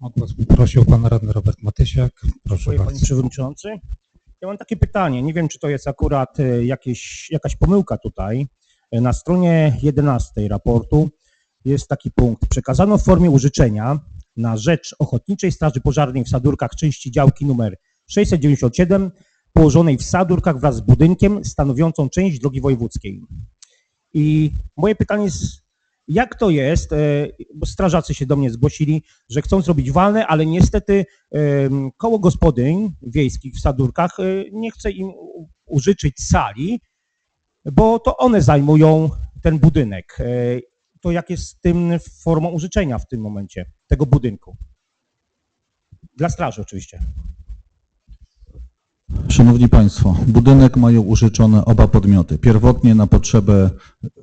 O głos prosił pan radny Robert Matysiak. Proszę Dziękuję panie bardzo. przewodniczący. Ja mam takie pytanie, nie wiem czy to jest akurat e, jakieś, jakaś pomyłka tutaj. E, Na stronie 11 raportu jest taki punkt. Przekazano w formie użyczenia na rzecz Ochotniczej Straży Pożarnej w Sadurkach części działki numer 697 położonej w Sadurkach wraz z budynkiem stanowiącą część drogi wojewódzkiej. I moje pytanie jest, jak to jest, e, bo strażacy się do mnie zgłosili, że chcą zrobić walne, ale niestety koło gospodyń wiejskich w Sadurkach e, nie chce im użyczyć sali, bo to one zajmują ten budynek. E, To jak jest z tym formą użyczenia w tym momencie tego budynku? Dla straży oczywiście. Szanowni Państwo, budynek mają użyczone oba podmioty. Pierwotnie na potrzebę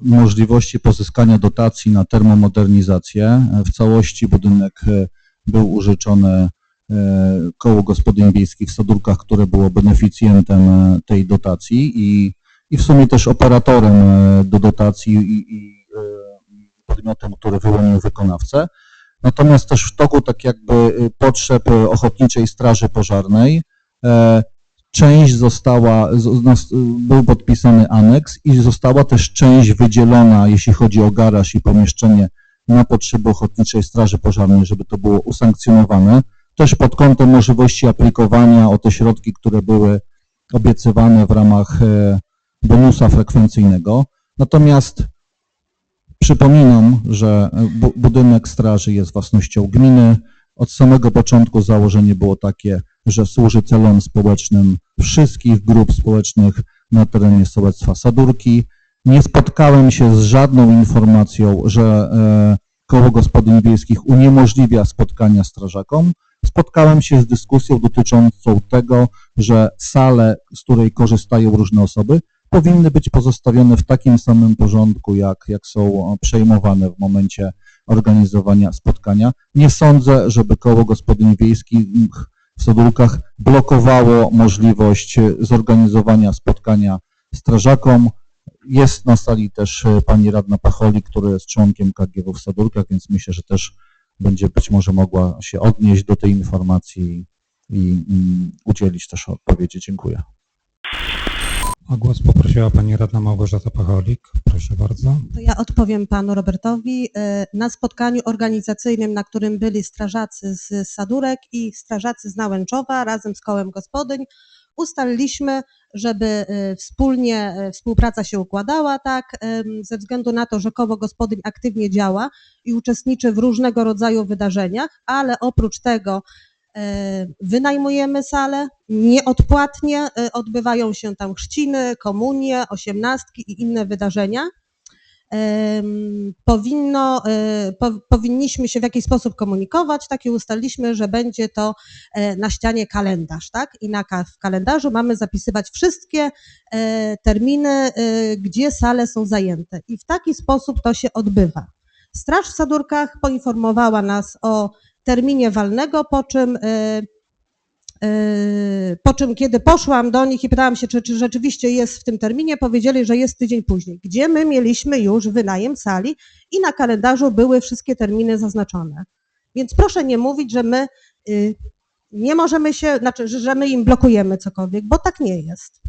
możliwości pozyskania dotacji na termomodernizację. W całości budynek e, był użyczony e, koło gospodyń wiejskich w Sadurkach, które było beneficjentem e, tej dotacji i, i w sumie też operatorem do dotacji i, i podmiotem, który wyłonił wykonawcę. Natomiast też w toku tak jakby potrzeb Ochotniczej Straży Pożarnej część została, nas- był podpisany aneks i została też część wydzielona, jeśli chodzi o garaż i pomieszczenie na potrzeby Ochotniczej Straży Pożarnej, żeby to było usankcjonowane. Też pod kątem możliwości aplikowania o te środki, które były obiecywane w ramach e, bonusa frekwencyjnego. Natomiast przypominam, że e, bu- budynek straży jest własnością gminy. Od samego początku założenie było takie, że służy celom społecznym wszystkich grup społecznych na terenie sołectwa Sadurki. Nie spotkałem się z żadną informacją, że e, koło gospodyń wiejskich uniemożliwia spotkania strażakom. Spotkałem się z dyskusją dotyczącą tego, że sale, z której korzystają różne osoby, powinny być pozostawione w takim samym porządku, jak, jak są przejmowane w momencie organizowania spotkania. Nie sądzę, żeby koło gospodyń wiejskich w Sadurkach blokowało możliwość zorganizowania spotkania strażakom. Jest na sali też e, pani radna Pacholi, która jest członkiem KGW w Sadurkach, więc myślę, że też będzie być może mogła się odnieść do tej informacji i, i udzielić też odpowiedzi. Dziękuję. O głos poprosiła pani radna Małgorzata Pacholik. Proszę bardzo. To ja odpowiem panu Robertowi. E, Na spotkaniu organizacyjnym, na którym byli strażacy z Sadurek i strażacy z Nałęczowa razem z kołem gospodyń, ustaliliśmy, żeby e, wspólnie e, współpraca się układała tak, ze względu na to, że koło gospodyń aktywnie działa i uczestniczy w różnego rodzaju wydarzeniach, ale oprócz tego wynajmujemy salę, nieodpłatnie e, odbywają się tam chrzciny, komunie, osiemnastki i inne wydarzenia. Em, Powinno, e, po, powinniśmy się w jakiś sposób komunikować, tak i ustaliliśmy, że będzie to e, na ścianie kalendarz, tak? I na, w kalendarzu mamy zapisywać wszystkie e, terminy, e, gdzie sale są zajęte. I w taki sposób to się odbywa. Straż w Sadurkach poinformowała nas o terminie walnego, po czym e, Yy, Po czym, kiedy poszłam do nich i pytałam się, czy, czy rzeczywiście jest w tym terminie, powiedzieli, że jest tydzień później, gdzie my mieliśmy już wynajem sali i na kalendarzu były wszystkie terminy zaznaczone. Więc proszę nie mówić, że my y, nie możemy się, znaczy, że my im blokujemy cokolwiek, bo tak nie jest.